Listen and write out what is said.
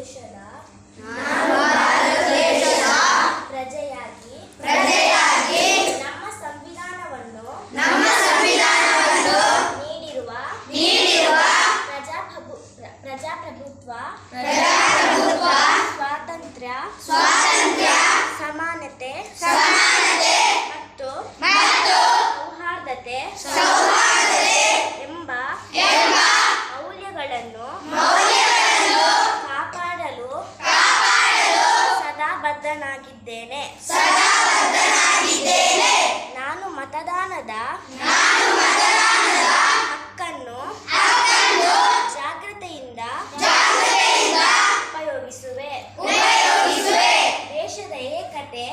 ದೇಶದ ಪ್ರಜೆಯಾಗಿ ನಮ್ಮ ಸಂವಿಧಾನವನ್ನು ನೀಡಿರುವ ಪ್ರಜಾಪ್ರಭು ಪ್ರಜಾಪ್ರಭುತ್ವ ಪ್ರಜಾಪ್ರಭುತ್ವ ಸ್ವಾತಂತ್ರ್ಯ ಸ್ವಾತಂತ್ರ್ಯ ಸಮಾನತೆ ಮತ್ತು ಸೌಹಾರ್ದತೆ ಎಂಬ ಮೌಲ್ಯಗಳನ್ನು ಬದ್ಧನಾಗಿದ್ದೇನೆ ನಾನು ಮತದಾನದ ಹಕ್ಕನ್ನು ಜಾಗ್ರತೆಯಿಂದ ಉಪಯೋಗಿಸುವೆ. ದೇಶದ ಏಕತೆ